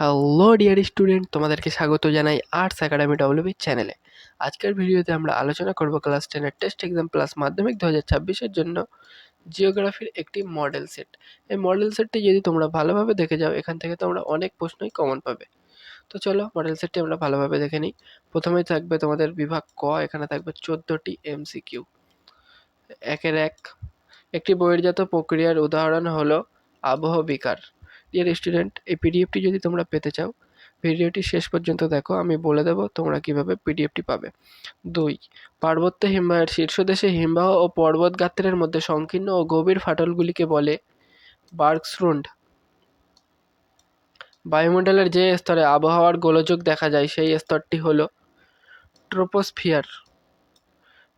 Hello dear student তোমাদেরকে স্বাগত জানাই আর্টস একাডেমি ডব্লিউবি চ্যানেলে আজকের ভিডিওতে আমরা আলোচনা করব ক্লাস টেনের টেস্ট এক্সাম প্লাস মাধ্যমিক দু হাজার ছাব্বিশের জন্য জিওগ্রাফির একটি মডেল সেট এই মডেল সেটটি যদি তোমরা ভালোভাবে দেখে যাও, এখান থেকে তোমরা অনেক প্রশ্নই কমন পাবে। তো চলো মডেল সেটটি আমরা ভালোভাবে দেখে নিই। প্রথমেই থাকবে তোমাদের বিভাগ ক, এখানে থাকবে চোদ্দোটি এমসিকিউ একের এক, একটি বহির্জাত প্রক্রিয়ার উদাহরণ হলো আবহ বিকার। ডিয়ার স্টুডেন্ট এই পিডিএফটি যদি তোমরা পেতে চাও, ভিডিওটি শেষ পর্যন্ত দেখো, আমি বলে দেবো তোমরা কীভাবে পিডিএফটি পাবে। দুই, পার্বত্য হিমবাহের শীর্ষদেশে হিমবাহ ও পর্বত গাত্রের মধ্যে সংকীর্ণ ও গভীর ফাটলগুলিকে বলে বার্কসরুন্ড। বায়ুমণ্ডলের যে স্তরে আবহাওয়ার গোলযোগ দেখা যায়, সেই স্তরটি হল ট্রোপোস্ফিয়ার।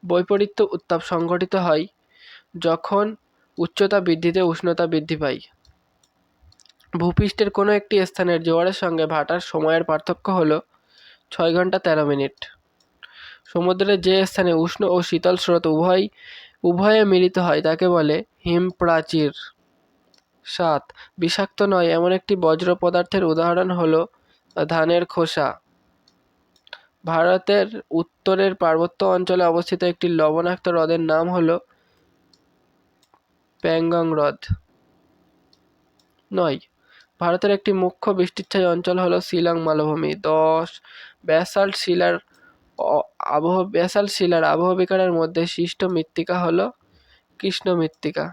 বৈপরীত্য উত্তাপ সংঘটিত হয় যখন উচ্চতা বৃদ্ধিতে উষ্ণতা বৃদ্ধি পায়। ভূপৃষ্ঠের কোনো একটি স্থানের জোয়ারের সঙ্গে ভাটার সময়ের পার্থক্য হল ছয় ঘণ্টা তেরো মিনিট। সমুদ্রের যে স্থানে উষ্ণ ও শীতল স্রোত উভয় উভয়ে মিলিত হয়, তাকে বলে হিমপ্রাচীর। সাত, বিষাক্ত নয়, এমন একটি বজ্র পদার্থের উদাহরণ হল ধানের খোসা। ভারতের উত্তরের পার্বত্য অঞ্চলে অবস্থিত একটি লবণাক্ত হ্রদের নাম হল প্যাংগং হ্রদ। নয় ভারতের একটি মুখ্য বৃষ্টিচ্ছায় অঞ্চল হলো শিলং, মালভূমি। দশ, ব্যাসাল্ট শিলার আবহ, ব্যাসাল্ট শিলার আবহবিকারের মধ্যে সৃষ্ট মৃত্তিকা হলো কৃষ্ণ মৃত্তিকা।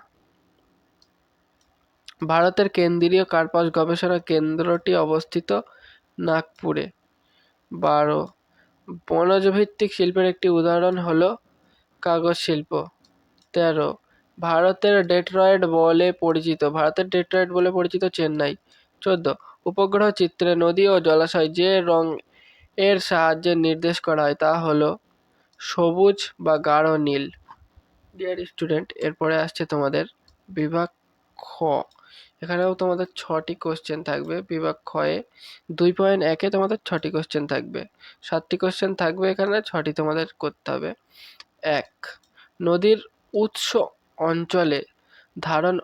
ভারতের কেন্দ্রীয় কার্পাস গবেষণা কেন্দ্রটি অবস্থিত নাগপুরে। বারো বনজ ভিত্তিক শিল্পের একটি উদাহরণ হলো কাগজ শিল্প। তেরো, ভারতের ডেট্রয়েড বলে পরিচিত। ভারতের ডেট্রয়েড বলে পরিচিত চেন্নাই। চোদ্দ। উপগ্রহ চিত্রে নদী ও জলাশয় যে রং এর সাহায্যে নির্দেশ করা হয় তা হলো সবুজ বা গাঢ় নীল। ডিয়ার স্টুডেন্ট এরপরে আসছে তোমাদের বিভাগ খ। এখানেও তোমাদের ছটি কোশ্চেন থাকবে। বিভাগ খয়ে দুই পয়েন্ট একে তোমাদের ছটি কোশ্চেন থাকবে। সাতটি কোশ্চেন থাকবে এখানে, ছটি তোমাদের করতে হবে। এক, নদীর উৎস অঞ্চলে ধারণ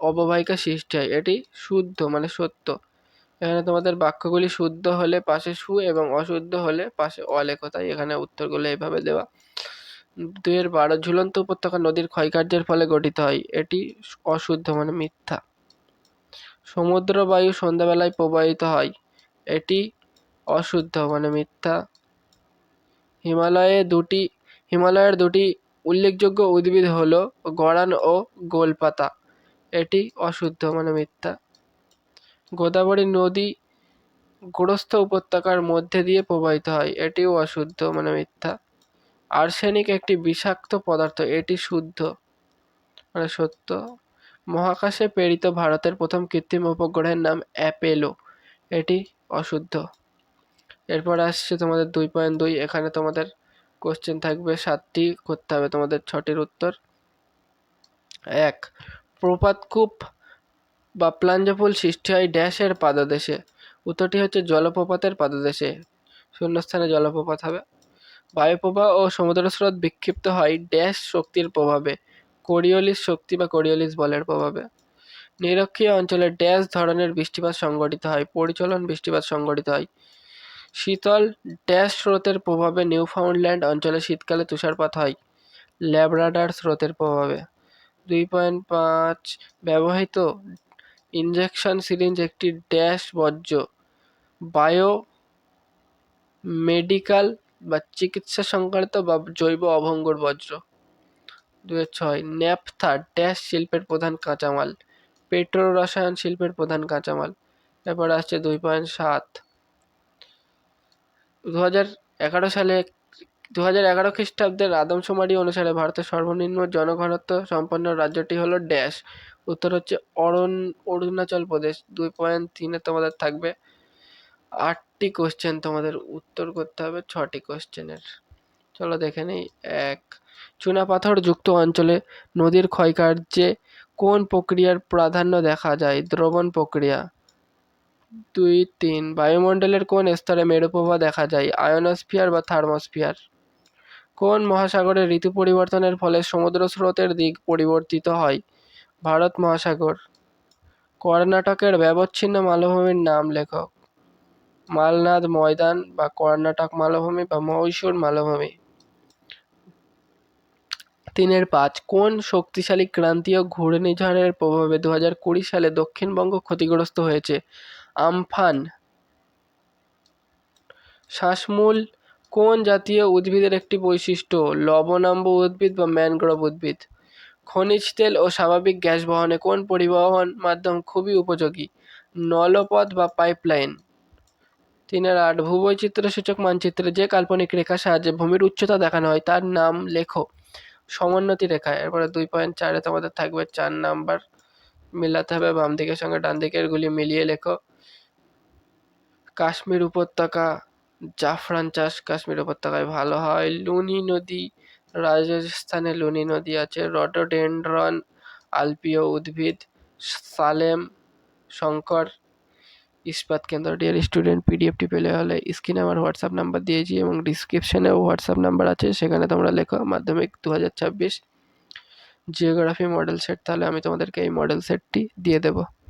অববাহিকা সৃষ্টি হয়। এটি শুদ্ধ মানে সত্য। এখানে তোমাদের বাক্যগুলি শুদ্ধ হলে পাশে সু এবং অশুদ্ধ হলে পাশে অলেখ তাই এখানে উত্তরগুলো এইভাবে দেওয়া। দুইয়ের বারো ঝুলন্ত উপত্যকা নদীর ক্ষয়কার্যের ফলে গঠিত হয়। এটি অশুদ্ধ মানে মিথ্যা। সমুদ্র বায়ু সন্ধ্যাবেলায় প্রবাহিত হয়। এটি অশুদ্ধ মানে মিথ্যা। হিমালয়ে দুটি, হিমালয়ের দুটি উল্লেখযোগ্য উদ্ভিদ হলো গড়ান ও গোলপাতা। এটি অশুদ্ধ মানে মিথ্যা। গোদাবরী নদী গোরস্থ উপত্যকার মধ্যে দিয়ে প্রবাহিত হয়। এটিও অশুদ্ধ মানে মিথ্যা। আর্সেনিক একটি বিষাক্ত পদার্থ, এটি শুদ্ধ মানে সত্য। মহাকাশে প্রেরিত ভারতের প্রথম কৃত্রিম উপগ্রহের নাম অ্যাপেলো। এটি অশুদ্ধ। এরপর আসছে তোমাদের দুই পয়েন্ট দুই। এখানে তোমাদের কোশ্চেন থাকবে সাতটি। করতে হবে তোমাদের ছটির উত্তর। এক প্রপাতকূপ বা প্লাঞ্জপুল সৃষ্টি হয় ড্যাশের পাদদেশে। উত্তরটি হচ্ছে জলপ্রপাতের পাদদেশে। শূন্যস্থানে জলপ্রপাত হবে। বায়ুপ্রবাহ ও সমুদ্র স্রোত বিক্ষিপ্ত হয় ড্যাশ শক্তির প্রভাবে, কোরিওলিস শক্তি বা কোরিওলিস বলের প্রভাবে। নিরক্ষীয় অঞ্চলে ড্যাশ ধরনের বৃষ্টিপাত সংঘটিত হয়, পরিচলন বৃষ্টিপাত সংঘটিত হয়। শীতল ড্যাশ স্রোতের প্রভাবে নিউফাউন্ডল্যান্ড অঞ্চলে শীতকালে তুষারপাত হয়, ল্যাব্রাডার স্রোতের প্রভাবে। দুই পয়েন্ট পাঁচ ব্যবহৃত ইনজেকশন সিরিঞ্জ একটি ড্যাশ বর্জ্য। বায়ো মেডিকেল বা চিকিৎসা সংক্রান্ত বা জৈব অভঙ্গুর বজ্র দুই ছয় ন্যাপথা ড্যাশ শিল্পের প্রধান কাঁচামাল। পেট্রো রসায়ন শিল্পের প্রধান কাঁচামাল। এরপর আসছে দুই পয়েন্ট সাত। দু হাজার এগারো সালে দু হাজার এগারো খ্রিস্টাব্দের আদমশুমারি অনুসারে ভারতের সর্বনিম্ন জনঘনত্ব সম্পন্ন রাজ্যটি হলো ড্যাশ। উত্তর হচ্ছে অরণ, অরুণাচল প্রদেশ। দুই পয়েন্ট তিনে তোমাদের থাকবে। আটটি কোশ্চেন তোমাদের উত্তর করতে হবে ছটি কোশ্চেনের চলো দেখে নিই। এক চুনাপাথর যুক্ত অঞ্চলে নদীর ক্ষয়কার্যে কোন প্রক্রিয়ার প্রাধান্য দেখা যায়? দ্রবণ প্রক্রিয়া। দুই, তিন, বায়ুমণ্ডলের কোন স্তরে মেরুপ্রবাহ দেখা যায়? আয়নোস্ফিয়ার বা থার্মোস্ফিয়ার? কোন মহাসাগরে ঋতু পরিবর্তনের ফলে সমুদ্র স্রোতের দিক পরিবর্তিত হয়? ভারত মহাসাগর। কর্ণাটকের ব্যবচ্ছিন্ন মালভূমির নাম লেখক। মালনাদ ময়দান বা কর্ণাটক মালভূমি বা মহীশূর মালভূমি। তিনের পাঁচ, কোন শক্তিশালী ক্রান্তীয় ঘূর্ণিঝড়ের প্রভাবে দু হাজার কুড়ি সালে দক্ষিণবঙ্গ ক্ষতিগ্রস্ত হয়েছে? আমফান। শ্বাসমূল কোন জাতীয় উদ্ভিদের একটি বৈশিষ্ট্য? লবণাম্ব উদ্ভিদ বা ম্যানগ্রোভ উদ্ভিদ? খনিজ তেল ও স্বাভাবিক গ্যাস বহনে কোন পরিবহন মাধ্যম খুবই উপযোগী? নলপথ বা পাইপলাইন? তিনের আট ভূবৈচিত্র্য সূচক মানচিত্রে যে কাল্পনিক রেখার সাহায্যে ভূমির উচ্চতা দেখানো হয়, তার নাম লেখো। সমোন্নতি রেখা এরপরে দুই পয়েন্ট চারে তোমাদের থাকবে চার নাম্বার। মিলাতে হবে বাম দিকের সঙ্গে ডান দিকের গুলি মিলিয়ে লেখো। কাশ্মীর উপত্যকা জাফরান চাষ কাশ্মীর উপত্যকায় ভালো হয়। লুনি নদী, রাজস্থানে লুনি নদী আছে রডোডেন্ড্রন আলপীয় উদ্ভিদ, সালেম, শঙ্কর, ইস্পাত কেন্দ্র। ডিয়ার স্টুডেন্ট পিডিএফটি পেলে হলে স্ক্রিনে আমার হোয়াটসঅ্যাপ নাম্বার দিয়েছি এবং ডিসক্রিপশানেও হোয়াটসঅ্যাপ নাম্বার আছে, সেখানে তোমরা লেখো মাধ্যমিক দু হাজার ছাব্বিশ জিওগ্রাফি মডেল সেট তাহলে আমি তোমাদেরকে এই মডেল সেটটি দিয়ে দেবো।